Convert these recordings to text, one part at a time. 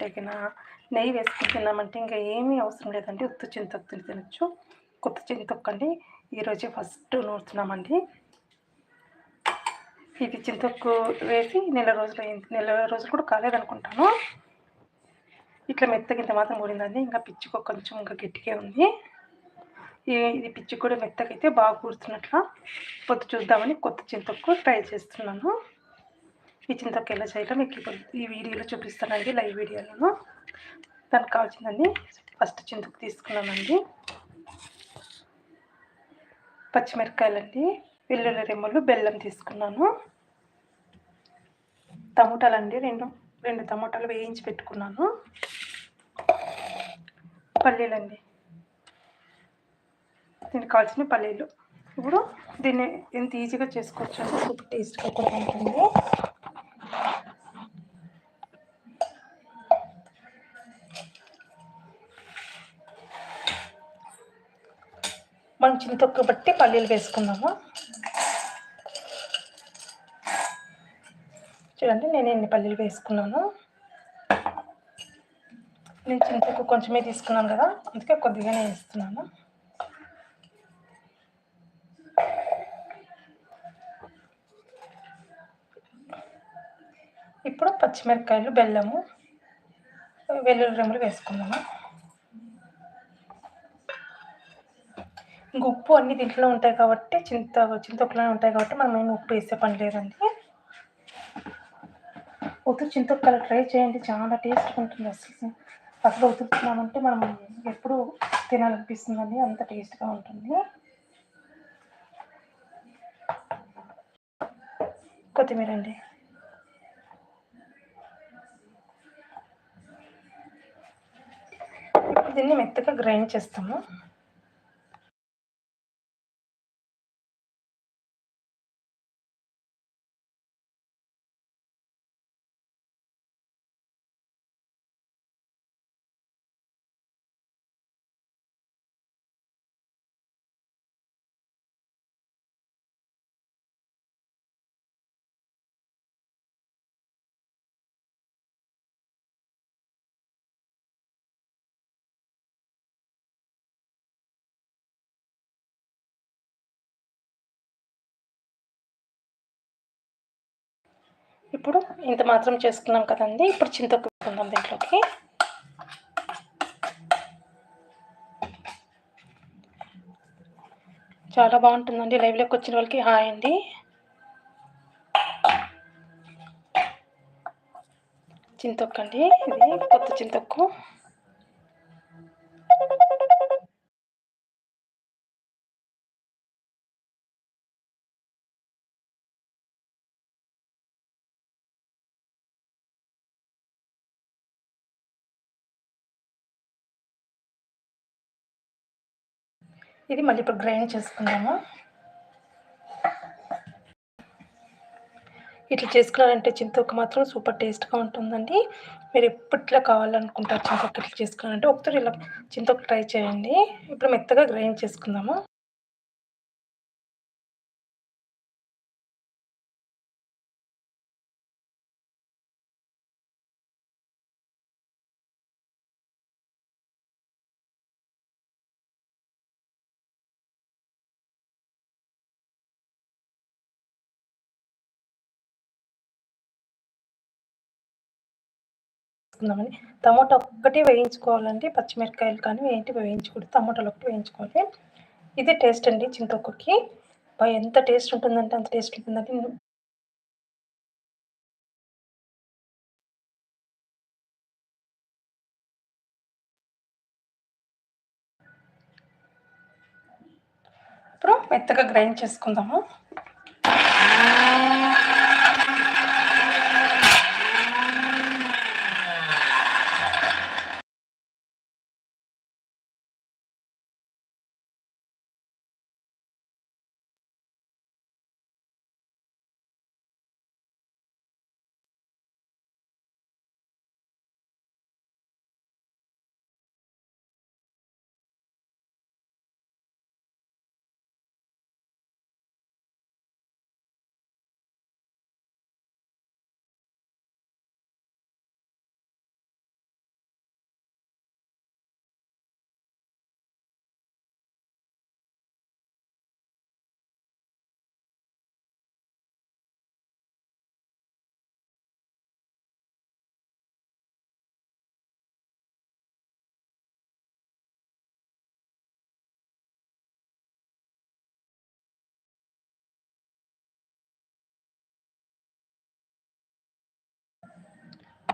తగిన నెయ్యి వేసుకుని తిన్నామంటే ఇంకా ఏమీ అవసరం లేదండి. ఉత్తు చింతొక్కు తినచ్చు. కొత్త చింతొక్కు అండి ఈరోజే ఫస్ట్ నూరుతున్నామండి. ఇది చింతొక్కు వేసి నెల రోజులు అయింది. నెల రోజులు కూడా కాలేదనుకుంటాను. ఇట్లా మెత్తగింత మాత్రం కూడిందండి. ఇంకా పిచ్చుకు కొంచెం ఇంకా గట్టిగా ఉంది. ఇది పిచ్చి కూడా మెత్తకైతే అయితే బాగా కూర్చున్నట్ల పొద్దు చూద్దామని కొత్త చింతొక్కు ట్రై చేస్తున్నాను. ఈ చింతొక్కు ఎలా చేయాలో మీకు ఈ వీడియోలో చూపిస్తానండి లైవ్ వీడియోలో దానికి కావాల్సిందండి ఫస్ట్ చింతకు తీసుకున్నామండి. పచ్చిమిరపకాయలండి వెల్లుల్లి రెమ్మలు బెల్లం తీసుకున్నాను. టమోటాలండి రెండు రెండు టమోటాలు వేయించి పెట్టుకున్నాను. పల్లీలండి. దీనికి కావాల్సిన పల్లీలు. ఇప్పుడు దీన్ని ఎంత ఈజీగా చేసుకోవచ్చు అంటే సూపర్ టేస్ట్గా కూడా ఉంటుంది. మనం చింతొక్క బట్టి పల్లీలు వేసుకుందాము. చూడండి నేను ఎన్ని పల్లీలు వేసుకున్నాను. నేను చింతకు కొంచెమే తీసుకున్నాను కదా అందుకే కొద్దిగానే వేస్తున్నాను. ఇప్పుడు పచ్చిమిరపకాయలు బెల్లము వెల్లుల్లి రెమ్మలు వేసుకుందాము. ఇంక ఉప్పు అన్ని దీంట్లో ఉంటాయి కాబట్టి చింత చింతొక్కలోనే ఉంటాయి కాబట్టి మనం ఏమి ఉప్పు వేసే పని లేదండి. ఉతురు చింతొక్కలు ట్రై చేయండి. చాలా టేస్ట్గా ఉంటుంది అసలు. అసలు ఉతుకుతున్నామంటే మనం ఎప్పుడు తినాలనిపిస్తుందండి. అంత టేస్ట్గా ఉంటుంది. కొత్తిమీర అండి. దీన్ని మెత్తగా గ్రైండ్ చేస్తాము. ఇప్పుడు ఇంత మాత్రం చేసుకున్నాం కదండి. ఇప్పుడు చింతపండుకుందాం దీంట్లోకి. చాలా బాగుంటుందండి. లైవ్లోకి వచ్చిన వాళ్ళకి హాయ్ అండి. చింతొక్కండి. ఇది కొత్త చింతొక్కు. ఇది మళ్ళీ ఇప్పుడు గ్రైండ్ చేసుకుందాము. ఇట్లా చేసుకున్నారంటే చింతొక్క మాత్రం సూపర్ టేస్ట్గా ఉంటుందండి. మీరు ఎప్పట్లో కావాలనుకుంటారు చింతొక్క ఇట్లా చేసుకున్నారంటే ఒకసారి ఇలా చింతొక్క ట్రై చేయండి. ఇప్పుడు మెత్తగా గ్రైండ్ చేసుకుందాము. వేసుకుందామని. టమాటా ఒక్కటి వేయించుకోవాలండి. పచ్చిమిరపకాయలు కానీ ఏంటి వేయించకూడదు. టమోటాలు ఒకటి వేయించుకోవాలి. ఇది టేస్ట్ అండి చింతొక్కకి ఎంత టేస్ట్ ఉంటుందంటే అంత టేస్ట్ ఉంటుందండి. ఇప్పుడు మెత్తగా గ్రైండ్ చేసుకుందాము.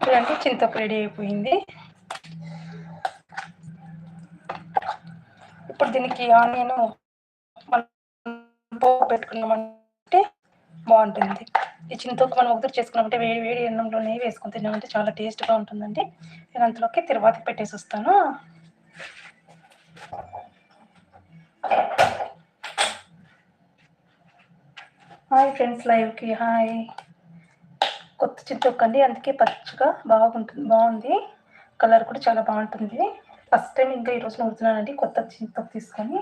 చూడండి చింతకు రెడీ అయిపోయింది. ఇప్పుడు దీనికి ఆనియన్ మనం పోపు పెట్టుకున్నామంటే బాగుంటుంది. ఈ చింతకు మనం ఉదురు చేసుకున్నామంటే వేడి వేడి అన్నంలో నెయ్యి వేసుకుని తిన్నామంటే చాలా టేస్ట్గా ఉంటుందండి. నేను అంతలోకి తిరువాతికి పెట్టేసి వస్తాను. హాయ్ ఫ్రెండ్స్ లైవ్కి హాయ్. కొత్త చింతొక్కు అండి. అందుకే పచ్చగా బాగుంటుంది బాగుంది. కలర్ కూడా చాలా బాగుంటుంది. ఫస్ట్ టైం ఇంకా ఈరోజు నవ్వుతున్నానండి కొత్త చింతొక్కు తీసుకొని.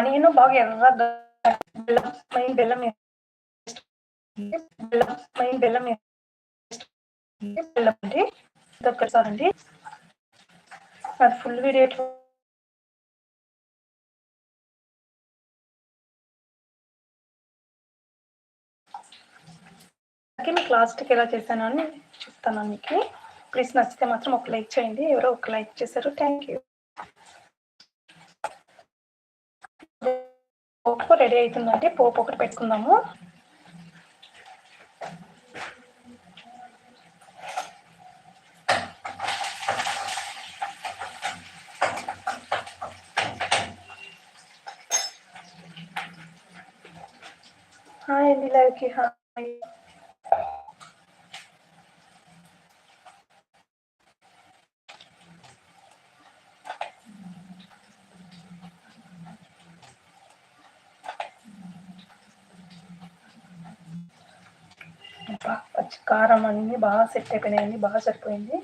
ఆనియన్ బాగా ఎర్రగా బెల్లం మెయిన్ బెల్లం బెల్లం మెయిన్ బెల్లం బెల్లం అండి ఒక్కసారండి అది ఫుల్ వీడియో మీకు లాస్ట్కి ఎలా చేశాను అని చెప్తాను మీకు. ప్లీజ్ నచ్చితే మాత్రం ఒక లైక్ చేయండి. ఎవరో ఒక లైక్ చేశారు. థ్యాంక్ యూ పోపు రెడీ అవుతుందండి. పోపు ఒకటి పెట్టుకుందాము. హాయ్ అండి లైవ్కి హాయ్ పచ్చి కారం అన్నీ బాగా సెట్ అయిపోయినాయండి బాగా సరిపోయింది.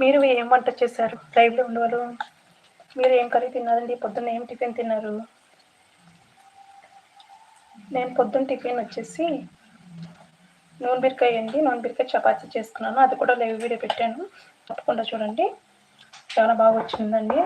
మీరు ఏం వంట చేశారు? లైవ్లో ఉండవారు మీరు ఏం కర్రీ తిన్నారండి? పొద్దున్న ఏం టిఫిన్ తిన్నారు? నేను పొద్దున్న టిఫిన్ వచ్చేసి నూనె బీరకాయ అండి. నూనె బీరకాయ చపాతీ చేసుకున్నాను. అది కూడా లైవ్ వీడియో పెట్టాను. తప్పకుండా చూడండి. చాలా బాగా వచ్చిందండి.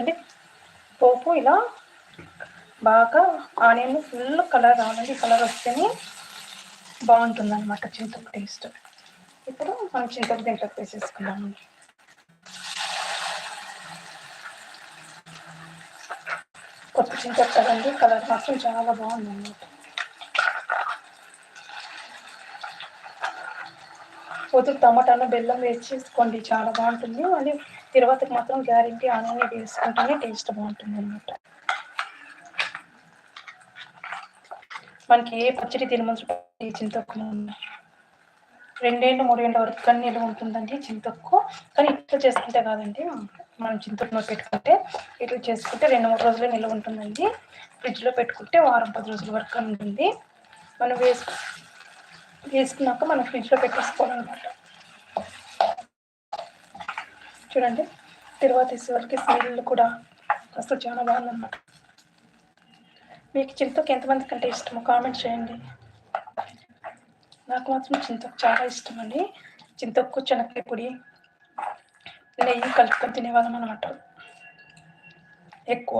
చూడండి. పోపు ఇలా బాగా ఆనియన్ ఫుల్ కలర్ రావాలండి. కలర్ వస్తేనే బాగుంటుంది అనమాట చింతకు టేస్ట్. ఇప్పుడు మనం చింతకు దీంట్లో వేసేసుకున్నాము కొత్త చింతకు కదండి కలర్ మాత్రం చాలా బాగుంది అనమాట కొద్దిగా టమాటాను బెల్లం వేసి చేసుకోండి చాలా బాగుంటుంది అది తిరువాతకి మాత్రం గ్యారెంటీ ఆననే వేసుకుంటేనే టేస్ట్ బాగుంటుంది అనమాట మనకి ఏ పచ్చడి తినమని చింతొక్కు రెండేళ్ళు మూడేళ్ళ వరకు కానీ నిల్వ ఉంటుందండి చింతొక్కు. కానీ ఇట్లా చేసుకుంటే కాదండి మనం చింతొక్కులో పెట్టుకుంటే ఇట్లా చేసుకుంటే రెండు మూడు రోజులు నిల్వ ఉంటుందండి. ఫ్రిడ్జ్లో పెట్టుకుంటే వారం పది రోజుల వరకు ఉంటుంది మనం వేసుకు వేసుకున్నాక మనం ఫ్రిడ్జ్లో పెట్టేసుకోవాలన్నమాట. చూడండి తర్వాత వరకు స్మెల్ కూడా అసలు చాలా బాగుందన్నమాట. మీకు చింతకు ఎంతమంది కంటే ఇష్టమో కామెంట్ చేయండి. నాకు మాత్రం చింతకు చాలా ఇష్టం అండి చింతకు చెనక్కాయ పొడి నెయ్యి కలుపుకొని తినేవాళ్ళం అనమాట ఎక్కువ.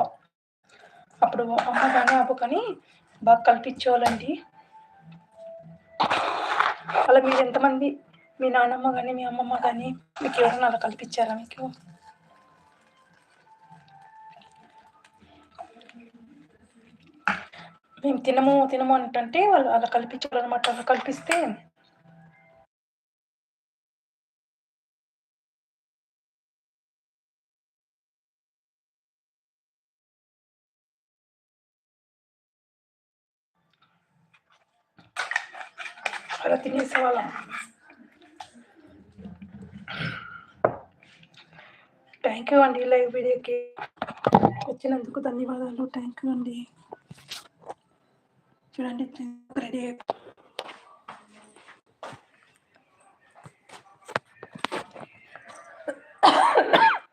అప్పుడు అమ్మ కానీ అబ్బు కానీ బాగా కల్పించేవాళ్ళండి అలా మీరు ఎంతమంది మీ నాన్నమ్మ కానీ మీ అమ్మమ్మ కానీ మీకు ఎవరైనా అలా కల్పించారా మీకు? మేము తినము తినము అంటే వాళ్ళు అలా కల్పించాలన్నమాట. అలా కల్పిస్తే తినేసేవాళ్ళం. థ్యాంక్ యూ అండి లైవ్ వీడియోకి. వచ్చినందుకు ధన్యవాదాలు. థ్యాంక్ యూ అండి. చూడండి రెడీ అయిపో